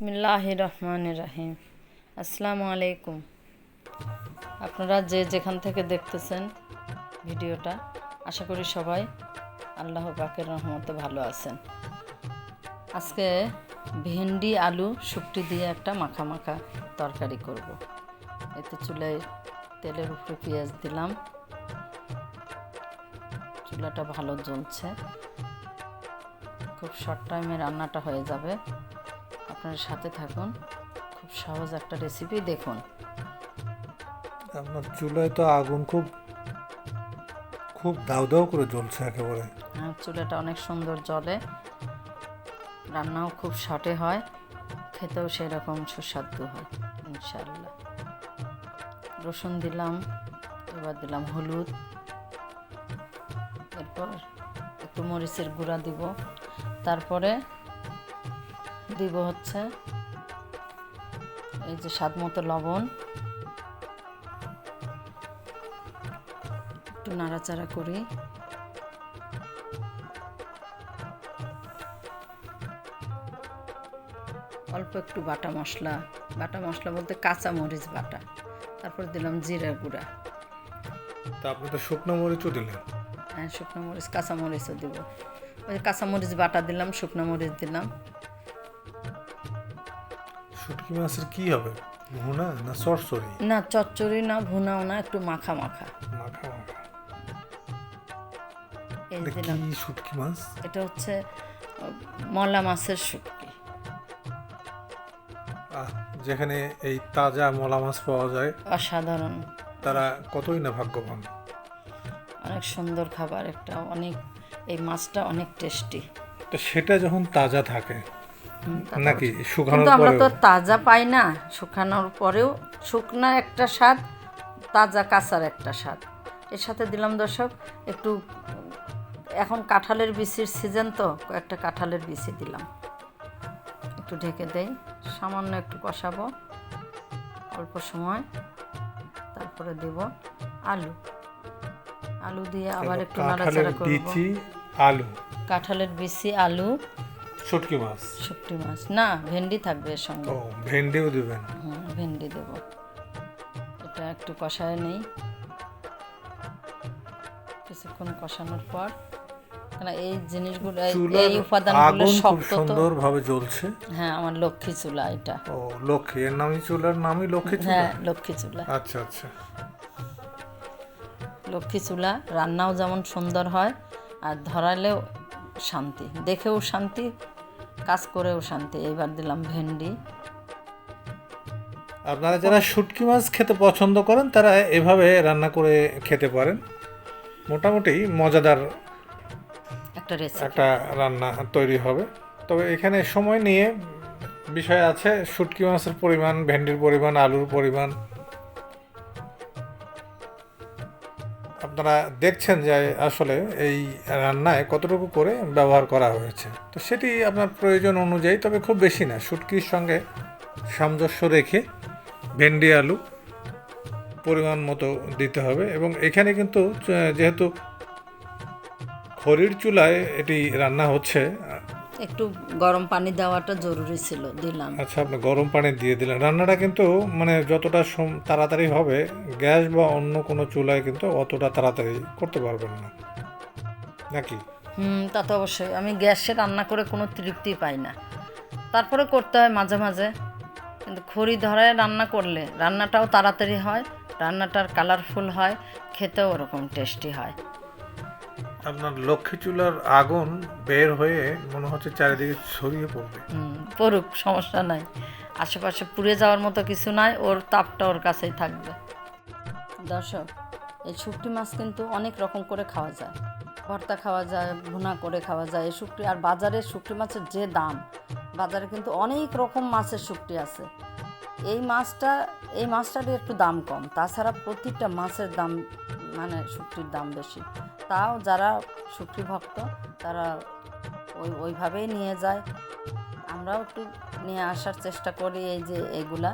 বিসমিল্লাহ রহমান রাহিম আসসালামু আলাইকুম। আপনারা যে যেখান থেকে দেখতেছেন ভিডিওটা, আশা করি সবাই আল্লাহ পাকের রহমতে ভালো আছেন। আজকে ভেন্ডি, আলু, শুকটি দিয়ে একটা মাখা মাখা তরকারি করব। এতে চুলায় তেলের উপরে পেঁয়াজ দিলাম। চুলাটা ভালো জ্বলছে। খুব শর্ট টাইমে রান্নাটা হয়ে যাবে। আপনার সাথে থাকুন। খুব সহজ একটা রেসিপি দেখুন। আপনার চুলায় তো আগুন খুব খুব দাউ দাউ করে জ্বলছে একেবারে। আর চুলাটা অনেক সুন্দর জলে রান্নাও খুব শর্টে হয় খেতেও সেরকম সুস্বাদু হয় ইনশাল্লাহ রসুন দিলাম এবার দিলাম হলুদ। এরপর একটু মরিচের গুঁড়া দিব। তারপরে দিব হচ্ছে এই যে স্বাদ মতো লবণ। একটু নাড়াচাড়া করি। অল্প একটু বাটা মশলা। বাটা মশলা বলতে কাঁচা মরিচ বাটা। তারপর দিলাম জিরা গুঁড়া। তা আপনি তো শুকনো মরিচও দিলেন। হ্যাঁ শুকনো মরিচ কাঁচা মরিচও দিব। ওই কাঁচা মরিচ বাটা দিলাম শুকনো মরিচ দিলাম। শুটকি মাছের কি হবে? ভুনা না সরসরি না চচ্চড়ি না ভুনাও না একটু মাখা মাখা। মাখা মাখা। এই এটা কি শুটকি মাছ? এটা হচ্ছে মলা মাছের শুটকি। যেখানে এই তাজা মলা মাছ পাওয়া যায় অসাধারণ। তারা কতই না ভাগ্যবান। অনেক সুন্দর খাবার একটা অনেক এই মাছটা অনেক টেস্টি। তো সেটা যখন তাজা থাকে নাকি শুকানোর আমরা তো তাজা পাই না। শুকানোর পরেও শুকনা একটা স্বাদ তাজা কাঁচার একটা স্বাদ। এর সাথে দিলাম দর্শক একটু এখন কাঁঠালের বিচির সিজন তো কয়েকটা কাঁঠালের বিচি দিলাম। একটু ঢেকে দেই সামান্য একটু কষাবো অল্প সময় তারপরে দেব আলু। আলু দিয়ে আবার একটু নাড়াচাড়া করব। আলু। কাঁঠালের বিচি আলু শুটকি মাছ। শুকটি মাছ। না ভেন্ডি থাকবে এর সঙ্গে। ও ভেন্ডিও দিবেন? হুম, ভেন্ডি দেব। এটা একটু কষায় নেই। কিছুক্ষণ কষানোর পর। কেন এই জিনিসগুলো এই- উপাদানগুলো শক্ত তো। সুন্দর ভাবে জ্বলছে। হ্যাঁ আমার লক্ষ্মী চুলা এটা। ও লক্ষ্মী। এর নামই চুলার নামই লক্ষ্মী চুলা? হ্যাঁ লক্ষ্মী চুলা। আচ্ছা আচ্ছা। লক্ষ্মী চুলা রান্নাও যেমন সুন্দর হয় আর ধরালেও শান্তি দেখেও শান্তি কাজ করেও শান্তি এইবার দিলাম ভেন্ডি। আপনারা যারা শুটকি মাছ খেতে পছন্দ করেন তারা এভাবে রান্না করে খেতে পারেন। মোটামুটি মজাদার একটা রেসিপি একটা রান্না তৈরি হবে। তবে এখানে সময় নিয়ে বিষয় আছে শুটকি মাছের পরিমাণ ভেন্ডির পরিমাণ আলুর পরিমাণ। আপনারা দেখছেন যে আসলে এই রান্নায় কতটুকু করে ব্যবহার করা হয়েছে। তো সেটি আপনার প্রয়োজন অনুযায়ী, তবে খুব বেশি না। শুটকির সঙ্গে সামঞ্জস্য রেখে ভেন্ডি আলু পরিমাণ মতো দিতে হবে এবং এখানে কিন্তু যেহেতু খড়ির চুলায় এটি রান্না হচ্ছে একটু গরম পানি দেওয়াটা জরুরি ছিল দিলাম। আচ্ছা আপনি গরম পানি দিয়ে দিলেন। রান্নাটা কিন্তু মানে যতটা তাড়াতাড়ি হবে গ্যাস বা অন্য কোনো চুলায় কিন্তু অতটা তাড়াতাড়ি করতে পারবেন না। নাকি? হুম তা তো অবশ্যই। আমি গ্যাসে রান্না করে কোনো তৃপ্তি পাই না। তারপরে করতে হয় মাঝে মাঝে। কিন্তু খড়ি ধরায় রান্না করলে রান্নাটাও তাড়াতাড়ি হয় রান্নাটার কালারফুল হয় খেতেও ওরকম টেস্টি হয়। আপনার লক্ষ্মী চুলার আগুন বের হয়ে মনে হচ্ছে চারিদিকে ছড়িয়ে পড়বে। পড়ুক, সমস্যা নাই। আশেপাশে পুড়ে যাওয়ার মতো কিছু নাই, ওর তাপটা ওর কাছেই থাকবে। দর্শক, এই শুকটি মাছ কিন্তু অনেক রকম করে খাওয়া যায়। ভর্তা খাওয়া যায়, ভুনা করে খাওয়া যায়। এই শুকটি আর বাজারে শুকটি মাছের যে দাম, বাজারে কিন্তু অনেক রকম মাছের শুকটি আছে। এই মাছটা, এই মাছটারই একটু দাম কম। তাছাড়া প্রতিটা মাছের দাম মানে শুকটির দাম বেশি। তাও যারা শুকটি ভক্ত তারা ওই ওইভাবেই নিয়ে যায়। আমরাও একটু নিয়ে আসার চেষ্টা করি এই যে এগুলা।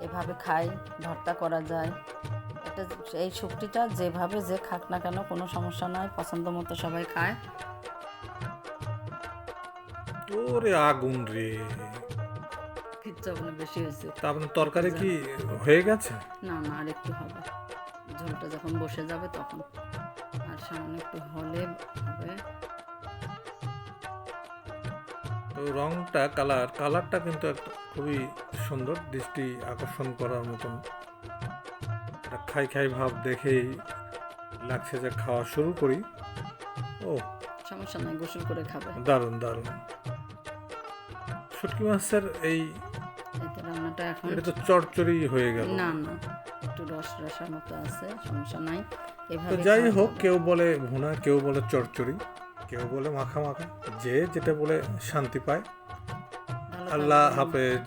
এভাবে খাই ভর্তা করা যায়। এটা এই শুক্তিটা যেভাবে যে খাক না কেন কোনো সমস্যা নয় পছন্দ মতো সবাই খায়। ওরে আগুন রে। যখন বেশি হয়েছে। তা তরকারি কি হয়ে গেছে? না না আর একটু হবে। ঝোলটা যখন বসে যাবে তখন। আর সামনে একটু হলে হবে। তো রংটা কালার কালারটা কিন্তু একটা খুবই সুন্দর দৃষ্টি আকর্ষণ করার মতন। খাই খাই ভাব দেখেই লাগছে যে খাওয়া শুরু করি। ও সমস্যা নাই গোসল করে খাবে। দারুণ দারুণ। শুটকি মাছের এই রান্নাটা এখন এটা তো চড়চড়ি হয়ে গেল। না না একটু রস রসার মতো আছে সমস্যা নাই। তো যাই হোক কেউ বলে ভুনা কেউ বলে চড়চড়ি কেউ বলে মাখা মাখা যে যেটা বলে শান্তি পায়। আল্লাহ হাফেজ।